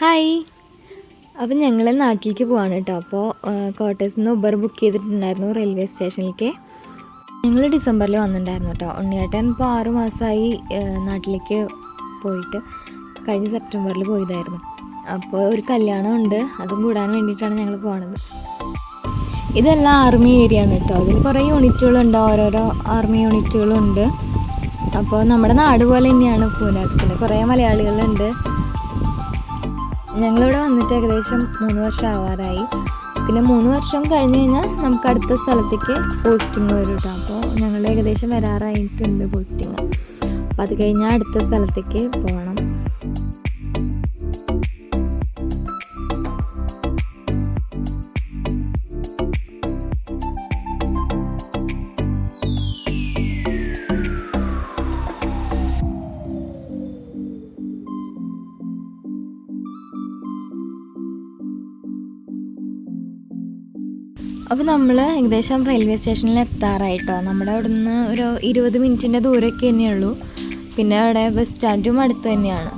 Hi. അപ്പം ഞങ്ങൾ നാട്ടിലേക്ക് പോവാണ് കേട്ടോ. അപ്പോൾ കോട്ടേഴ്സിൽ നിന്ന് ഉബർ ബുക്ക് ചെയ്തിട്ടുണ്ടായിരുന്നു റെയിൽവേ സ്റ്റേഷനിലേക്ക് ഞങ്ങൾ ഡിസംബറിൽ വന്നിട്ടുണ്ടായിരുന്നു കേട്ടോ. ഉണ്ണിയേട്ടൻ ഇപ്പോൾ ആറു മാസമായി നാട്ടിലേക്ക് പോയിട്ട് കഴിഞ്ഞ സെപ്റ്റംബറിൽ പോയതായിരുന്നു. അപ്പോൾ ഒരു കല്യാണം ഉണ്ട്. അതും കൂടാൻ വേണ്ടിയിട്ടാണ് ഞങ്ങൾ പോണത്. ഇതെല്ലാം ആർമി ഏരിയ ആണ് കേട്ടോ. അതിൽ കുറേ യൂണിറ്റുകളുണ്ട് ഓരോരോ ആർമി യൂണിറ്റുകളുണ്ട് അപ്പോൾ നമ്മുടെ നാട് പോലെ തന്നെയാണ് പൂനാക്കുന്നത് കുറേ മലയാളികളുണ്ട്. ഞങ്ങളിവിടെ വന്നിട്ട് ഏകദേശം മൂന്ന് വർഷം ആവാറായി. പിന്നെ മൂന്ന് വർഷം കഴിഞ്ഞ് കഴിഞ്ഞാൽ നമുക്ക് അടുത്ത സ്ഥലത്തേക്ക് പോസ്റ്റിംഗ് വരും കേട്ടോ അപ്പോൾ ഞങ്ങൾ ഏകദേശം വരാറായിട്ടുണ്ട് പോസ്റ്റിംഗ് അപ്പോൾ അത് കഴിഞ്ഞാൽ അടുത്ത സ്ഥലത്തേക്ക് പോകണം. അപ്പോൾ നമ്മൾ ഏകദേശം റെയിൽവേ സ്റ്റേഷനിൽ എത്താറായിട്ടോ. നമ്മുടെ അവിടെ നിന്ന് ഒരു ഇരുപത് മിനിറ്റിന്റെ ദൂരമൊക്കെ തന്നെയുള്ളൂ. പിന്നെ അവിടെ ബസ് സ്റ്റാൻഡും അടുത്ത് തന്നെയാണ്.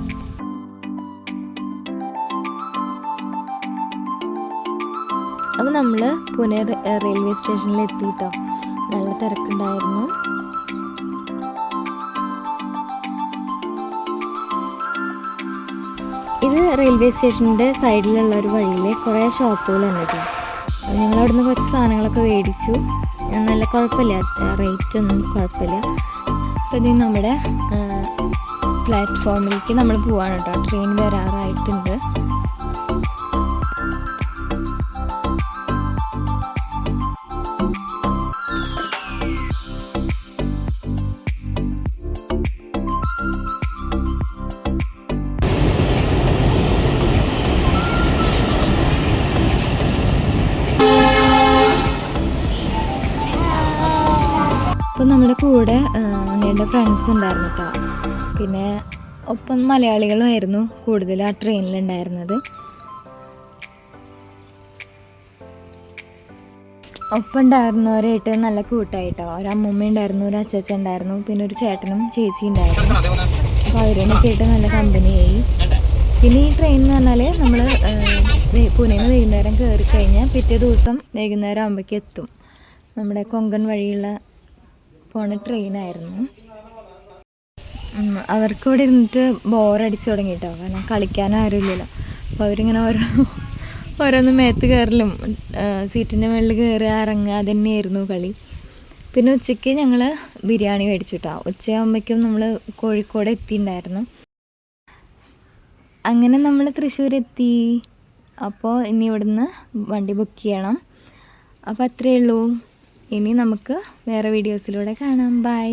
അപ്പോൾ നമ്മൾ പൂനെ റെയിൽവേ സ്റ്റേഷനിൽ എത്തിയിട്ടോ നല്ല തിരക്കുണ്ടായിരുന്നു. ഇത് റെയിൽവേ സ്റ്റേഷന്റെ സൈഡിലുള്ള ഒരു വഴിയിൽ കുറേ ഷോപ്പുകളുണ്ട് കേട്ടോ അപ്പോൾ ഞങ്ങൾ അവിടുന്ന് കുറച്ച് സാധനങ്ങളൊക്കെ മേടിച്ചു. നല്ല കുഴപ്പമില്ല. റേറ്റ് ഒന്നും കുഴപ്പമില്ല. അപ്പോൾ ഇത് നമ്മുടെ പ്ലാറ്റ്ഫോമിലേക്ക് നമ്മൾ പോവാണ് കേട്ടോ. ട്രെയിൻ വരാറായിട്ടുണ്ട്. അപ്പോൾ നമ്മുടെ കൂടെ എന്റെ ഫ്രണ്ട്സ് ഉണ്ടായിരുന്നു കേട്ടോ പിന്നെ ഒപ്പം മലയാളികളുമായിരുന്നു കൂടുതൽ ആ ട്രെയിനിലുണ്ടായിരുന്നത് ഒപ്പം ഉണ്ടായിരുന്നവരായിട്ട് നല്ല കൂട്ടായിട്ടോ ഒരു ഉണ്ടായിരുന്നു ഒരു അച്ചച്ച ഉണ്ടായിരുന്നു പിന്നെ ഒരു ചേട്ടനും ചേച്ചി ഉണ്ടായിരുന്നു. അപ്പോൾ അവരൊക്കെ ആയിട്ട് നല്ല കമ്പനിയായി പിന്നെ ഈ ട്രെയിൻ എന്ന് പറഞ്ഞാൽ നമ്മൾ പൂനെയിൽ നിന്ന് വൈകുന്നേരം കയറി കഴിഞ്ഞാൽ പിറ്റേ ദിവസം വൈകുന്നേരം ആകുമ്പോഴേക്കും എത്തും. നമ്മുടെ കൊങ്കൺ വഴിയുള്ള പോണ ട്രെയിനായിരുന്നു. അവർക്ക് ഇവിടെ ഇരുന്നിട്ട് ബോറടിച്ചു തുടങ്ങിയിട്ടോ കാരണം കളിക്കാനും ആരുമില്ലല്ലോ. അപ്പോൾ അവരിങ്ങനെ ഓരോ ഓരോന്ന് മേത്ത് കയറലും സീറ്റിന്റെ മുകളിൽ കയറി ഇറങ്ങുക തന്നെയായിരുന്നു കളി. പിന്നെ ഉച്ചയ്ക്ക് ഞങ്ങൾ ബിരിയാണി മേടിച്ചിട്ടോ. ഉച്ചയാകുമ്പോഴേക്കും നമ്മൾ കോഴിക്കോട് എത്തിയിട്ടുണ്ടായിരുന്നു അങ്ങനെ നമ്മൾ തൃശ്ശൂർ എത്തി അപ്പോൾ ഇനി ഇവിടുന്ന് വണ്ടി ബുക്ക് ചെയ്യണം. അപ്പോൾ അത്രയേ ഉള്ളൂ ഇനി നമുക്ക് വേറെ വീഡിയോസിലൂടെ കാണാം. ബൈ